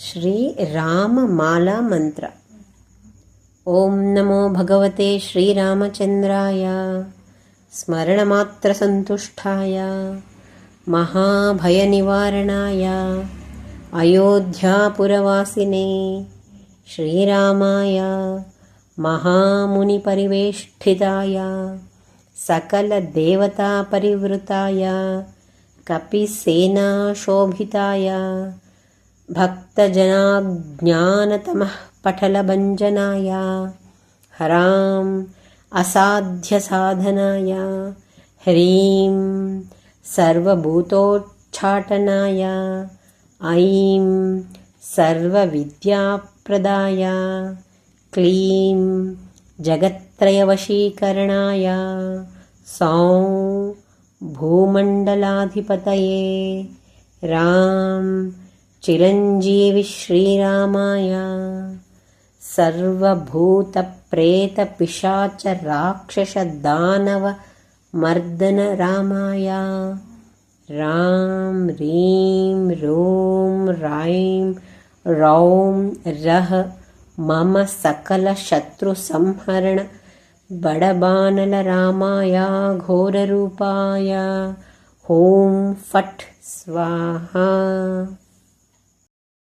श्रीराममाला मन्त्र ॐ नमो भगवते श्रीरामचन्द्राय। स्मरणमात्रसन्तुष्टाय। महाभयनिवारणाय। अयोध्यापुरवासिने श्रीरामाय। महामुनिपरिवेष्टिताय। सकलदेवतापरिवृताय। कपिसेनाशोभिताय भक्तजनाज्ञानतमः पटलभञ्जनाय हराम् असाध्यसाधनाय। ह्रीं सर्वभूतोच्चाटनाय। ऐं सर्वविद्याप्रदाय। क्लीं जगत्त्रयवशीकरणाय। सौं भूमण्डलाधिपतये। राम చిరంజీవి శ్రీరామాయ. సర్వభూత ప్రేత పిశాచ రాక్షస దానవ మర్దన రామాయ. రామ్ రీం రోం రాయిం రౌం రహ మమ సకల శత్రు సంహరణ బడబానల రామాయ ఘోరరూపాయ. ఓం ఫట్ స్వాహా.